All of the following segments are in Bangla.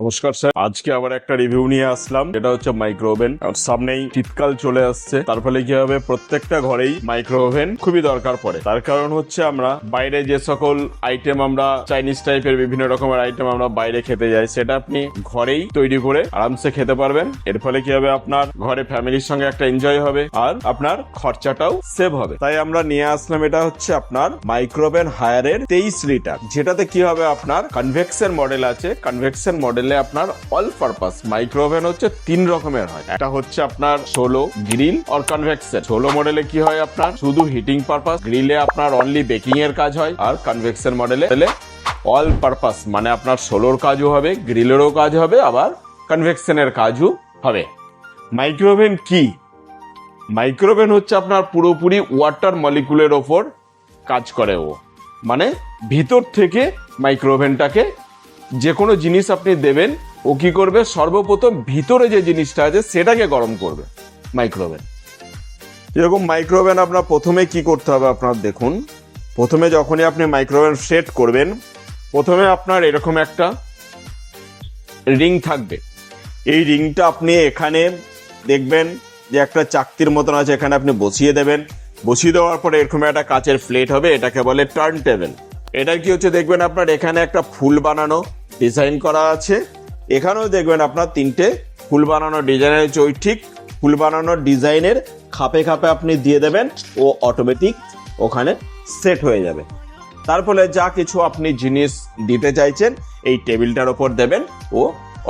নমস্কার, স্যার। আজকে আবার একটা রিভিউ নিয়ে আসলাম। এটা হচ্ছে মাইক্রো ওভেন সামনেই শীতকাল চলে আসছে। তার ফলে কি হবে? প্রত্যেকটা ঘরেই মাইক্রো ওভেন খুবই দরকার পড়ে। তার কারণ হচ্ছে আমরা বাইরে যে সকল আইটেম আমরা চাইনিজ টাইপের বিভিন্ন রকমের আইটেম আমরা বাইরে খেতে যাই, সেটা আপনি ঘরেই তৈরি করে আরামসে খেতে পারবেন। এর ফলে কি হবে? আপনার ঘরে ফ্যামিলির সঙ্গে একটা এনজয় হবে। আর আপনার খরচাটাও সেভ হবে। তাই আমরা নিয়ে আসলাম এটা হচ্ছে আপনার মাইক্রো মাইক্রোওভেন হায়ারের তেইশ লিটার যেটাতে কি হবে? আপনার কনভেকশন মডেল আছে। কনভেকশন মডেলে আপনার অল পারপাস। মাইক্রোওভেন হচ্ছে তিন রকমের হয়। একটা হচ্ছে আপনার সোলো গ্রিল আর কনভেকশন সোলো মডেলে কি হয় আপনার? শুধু হিটিং পারপাস গ্রিলে আপনার অনলি বেকিং এর কাজ হয় আর কনভেকশন মডেলে অল পারপাস মানে আপনার সোলোর কাজও হবে, গ্রিলেরও কাজ হবে, আবার কনভেকশনের কাজও হবে। মাইক্রোওভেন কি? মাইক্রোওভেন হচ্ছে আপনার পুরোপুরি ওয়াটার মলিকুলের ওপর কাজ করে ও। মানে ভিতর থেকে মাইক্রোওভেনটাকে যে কোনো জিনিস আপনি দেবেন, ও কি করবে? সর্বপ্রথম ভিতরে যে জিনিসটা আছে, সেটাকে গরম করবে। মাইক্রোওভেন। এরকম মাইক্রোওভেন আপনার প্রথমে কি করতে হবে আপনার, দেখুন। প্রথমে যখনই আপনি মাইক্রোওভেন সেট করবেন, প্রথমে আপনার এরকম একটা রিং থাকবে। এই রিংটা আপনি এখানে দেখবেন যে একটা চাকতির মতন আছে, এখানে আপনি বসিয়ে দেবেন। বসিয়ে দেওয়ার পরে এরকম একটা কাচের প্লেট হবে, এটাকে বলে টার্ন টেবিল। এটা কি হচ্ছে, দেখবেন আপনার এখানে একটা ফুল বানানো ডিজাইন করা আছে। এখানেও দেখবেন আপনার তিনটে ফুল বানানো ডিজাইনের চই, ঠিক ফুল বানানোর ডিজাইনের খাপে খাপে আপনি দিয়ে দেবেন ও অটোমেটিক ওখানে সেট হয়ে যাবে। তারপরে যা কিছু আপনি জিনিস দিতে চাইছেন, এই টেবিলটার ওপর দেবেন ও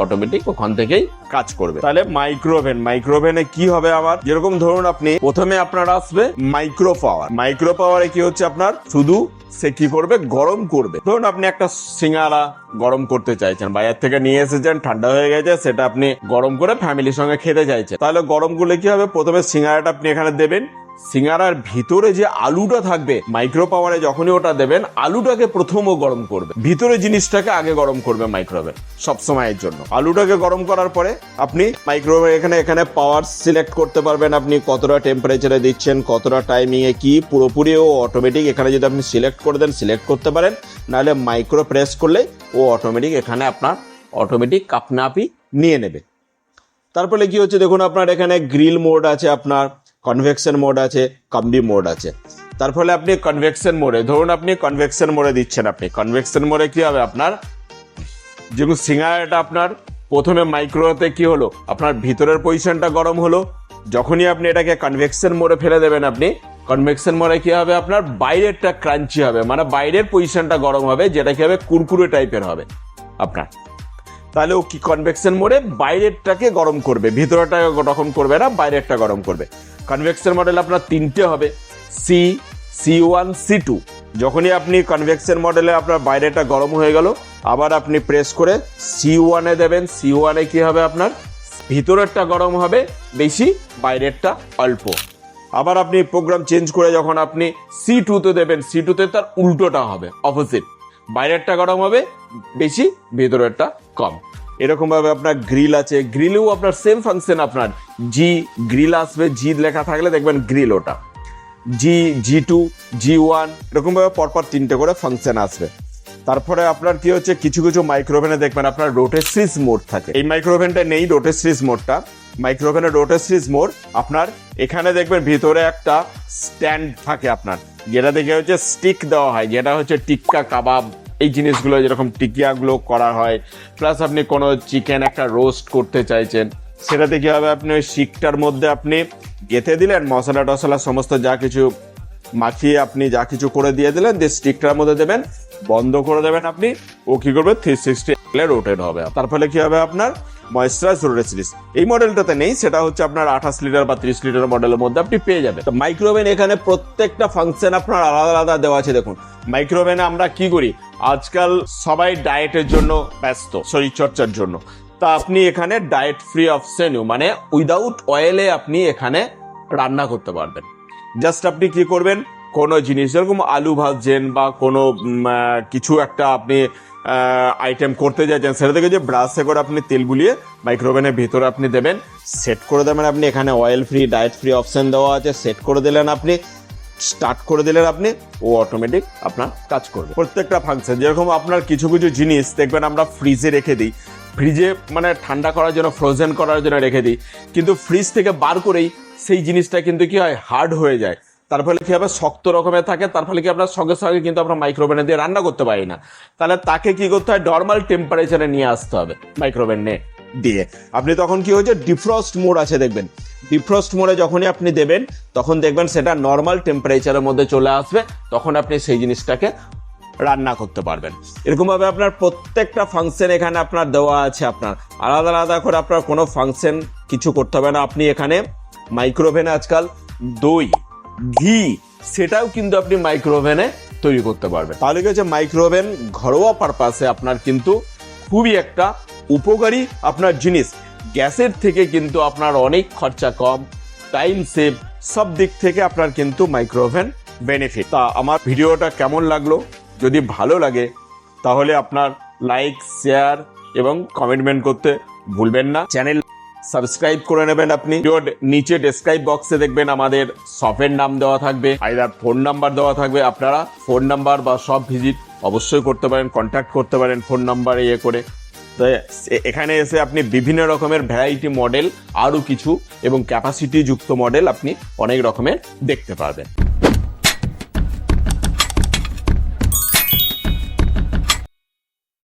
অটোমেটিক ওখান থেকেই কাজ করবে। তাহলে মাইক্রোওভেন মাইক্রোওভেনে কি হবে আমার যেরকম ধরুন আপনি প্রথমে আপনার আসবে মাইক্রো পাওয়ার মাইক্রো পাওয়ারে কি হচ্ছে আপনার? শুধু সে কি করবে? গরম করবে। ধরুন আপনি একটা সিঙ্গারা গরম করতে চাইছেন বাইরে থেকে নিয়ে এসেছেন, ঠান্ডা হয়ে গেছে, সেটা আপনি গরম করে ফ্যামিলির সঙ্গে খেতে চাইছেন। তাহলে গরম করলে কি হবে? প্রথমে সিঙ্গারাটা আপনি এখানে দেবেন সিঙ্গারার ভিতরে যে আলুটা থাকবে মাইক্রো পাওয়ারে যখনই ওটা দেবেন, আলুটাকে প্রথমও গরম করবে। ভিতরে জিনিসটাকে আগে গরম করবে মাইক্রোওভেন সব সময়ের জন্য। আলুটাকে গরম করার পরে আপনি মাইক্রোওভেন এখানে এখানে পাওয়ার সিলেক্ট করতে পারবেন আপনি, কতটা টেম্পারেচারে দিচ্ছেন, কতটা টাইমিং এ কি, পুরোপুরি ও অটোমেটিক এখানে যদি আপনি সিলেক্ট করে দেন সিলেক্ট করতে পারেন, নাহলে মাইক্রো প্রেস করলে ও অটোমেটিক এখানে আপনার অটোমেটিক আপনা আপনি নিয়ে নেবে। তারপরে কি হচ্ছে দেখুন, আপনার এখানে গ্রিল মোড আছে, আপনার কনভেকশন মোড আছে কম্বি মোড আছে। তার ফলে আপনি কনভেকশন মোডে ধরুন আপনি কনভেকশন মোডে দিচ্ছেন আপনি। কনভেকশন মোডে কি হবে আপনার? যেগুলো সিঙ্গারাটা আপনার প্রথমে মাইক্রোতে কি হলো? আপনার ভিতরের পজিশনটা গরম হলো। যখনই আপনি এটাকে কনভেকশন মোডে ফেলে দেবেন আপনি কনভেকশন মোডে কি হবে আপনার? বাইরেরটা ক্রাঞ্চি হবে। মানে বাইরের পজিশনটা গরম হবে, যেটা কি হবে? কুরকুরে টাইপের হবে আপনার। তাহলে ও কি কনভেকশন মোডে বাইরেরটাকে গরম করবে, ভিতরটাকে গরম করবে না, বাইরেরটা গরম করবে। কনভেকশন মডেল আপনার তিনটে হবে C C one C two যখনই আপনি কনভেকশন মডেলে আপনার বাইরেটা গরম হয়ে গেল, আবার আপনি প্রেস করে সি ওয়ানে দেবেন সি ওয়ানে কী হবে আপনার? ভিতরেরটা গরম হবে, বেশি, বাইরেরটা অল্প। আবার আপনি প্রোগ্রাম চেঞ্জ করে যখন আপনি সি টুতে দেবেন সি টুতে তার উল্টোটা হবে অপোজিট বাইরেরটা গরম হবে, বেশি ভেতরেরটা কম। এরকম ভাবে আপনার গ্রিল আছে গ্রিলেও আপনার সেম ফাংশন আপনার। জি গ্রিল আসবে জি লেখা থাকলে দেখবেন গ্রিল ওটা। জি জি টু জি ওয়ান এরকম ভাবে পরপর তিনটে করে ফাংশন আসবে। তারপরে আপনার কি হচ্ছে, কিছু কিছু মাইক্রোভেনে দেখবেন আপনার রোটেসিস মোড থাকে। এই মাইক্রোভেনটা নেই রোটেসিস মোডটা মাইক্রোভেনের রোটেসিস মোড আপনার এখানে দেখবেন ভিতরে একটা স্ট্যান্ড থাকে আপনার। যেটা থেকে হচ্ছে স্টিক দেওয়া হয়, যেটা হচ্ছে টিক্কা কাবাব। এই জিনিসগুলো যেরকম টিকিয়াগুলো করা হয় প্লাস আপনি কোনো চিকেন একটা রোস্ট করতে চাইছেন, সেটাতে কি হবে আপনি ওই শিকটার মধ্যে আপনি গেঁথে দিলেন, মশলা টশলা সমস্ত যা কিছু মাখিয়ে আপনি যা কিছু করে দিয়ে দিলেন, দিয়ে স্টিকটার মধ্যে দেবেন, বন্ধ করে দেবেন আপনি, ও কি করবে থ্রি সিক্সটি রোটেট হবে তার ফলে কি হবে আপনার? ময়েশ্চারাইজ রোটেসিস এই মডেলটাতে নেই, সেটা হচ্ছে আপনার আঠাশ লিটার বা ত্রিশ লিটার মডেলের মধ্যে আপনি পেয়ে যাবেন। তো মাইক্রোওভেন এখানে প্রত্যেকটা ফাংশন আপনার আলাদা আলাদা দেওয়া আছে, দেখুন। মাইক্রোওভেনে আমরা কি করি? আজকাল সবাই ডায়েটের জন্য ব্যস্ত, শরীর চর্চার জন্য। তা আপনি এখানে ডায়েট ফ্রি অপশন মানে উইদাউট অয়েলে আপনি এখানে রান্না করতে পারবেন। জাস্ট আপনি কি করবেন? কোনো জিনিস, যেরকম আলু ভাজছেন বা কোনো কিছু একটা আপনি আইটেম করতে যাচ্ছেন, সেটা থেকে যে ব্রাশে করে আপনি তেল বুলিয়ে মাইক্রোওভেনের ভিতরে আপনি দেবেন সেট করে দেবেন আপনি, এখানে oil free diet free option দেওয়া আছে সেট করে দিলেন আপনি স্টার্ট করে দিলেন আপনি, ও অটোমেটিক আপনার কাজ করবে। প্রত্যেকটা ফাংশন যেরকম আপনার কিছু কিছু জিনিস, দেখবেন আমরা ফ্রিজে রেখে দিই ফ্রিজে মানে ঠান্ডা করার জন্য ফ্রোজেন করার জন্য রেখে দিই, কিন্তু ফ্রিজ থেকে বার করেই সেই জিনিসটা কিন্তু কি হয় হার্ড হয়ে যায়। তার ফলে কি হবে? শক্ত রকমের থাকে, তার ফলে কি আমরা সঙ্গে সঙ্গে কিন্তু আমরা মাইক্রোওভেনে দিয়ে রান্না করতে পারি না। তাহলে তাকে কি করতে হয়? নর্মাল টেম্পারেচারে নিয়ে আসতে হবে মাইক্রোওভেনে দিয়ে। আপনি তখন কি হয়েছে? ডিফ্রস্ট মোড আছে দেখবেন। ডিফ্রস্ট মোডে যখনই আপনি দেবেন, তখন দেখবেন সেটা নর্মাল টেম্পারেচারের মধ্যে চলে আসবে। তখন আপনি সেই জিনিসটাকে রান্না করতে পারবেন। এরকমভাবে আপনার প্রত্যেকটা ফাংশন এখানে আপনার দেওয়া আছে আপনার। আলাদা আলাদা করে আপনার কোনো ফাংশন কিছু করতে হবে না। আপনি এখানে মাইক্রোওভেনে আজকাল দই ঘি সেটাও কিন্তু আপনি মাইক্রোওভেনে তৈরি করতে পারবেন। তাহলে কি হচ্ছে মাইক্রোওভেন ঘরোয়া পারপাসে আপনার কিন্তু খুবই একটা উপকারী আপনার জিনিস। গ্যাসের থেকে কিন্তু আপনার অনেক খরচা কম টাইম সেভ সব দিক থেকে আপনার কিন্তু মাইক্রোওভেন বেনিফিট তা আমার ভিডিওটা কেমন লাগল? যদি ভালো লাগে তাহলে আপনার লাইক শেয়ার এবং কমেন্টমেন্ট করতে ভুলবেন না। চ্যানেল সাবস্ক্রাইব করে নেবেন আপনি। নিচে ডেসক্রাইব বক্সে দেখবেন আমাদের শপের নাম দেওয়া থাকবে আইদার ফোন নাম্বার দেওয়া থাকবে। আপনারা ফোন নাম্বার বা সব ভিজিট অবশ্যই করতে পারেন কন্ট্যাক্ট করতে পারেন ফোন নাম্বার ইয়ে করে। এ- এখানে এসে আপনি বিভিন্ন রকমের ভ্যারাইটি মডেল আরও কিছু এবং ক্যাপাসিটি যুক্ত মডেল আপনি অনেক রকমের দেখতে পারবেন।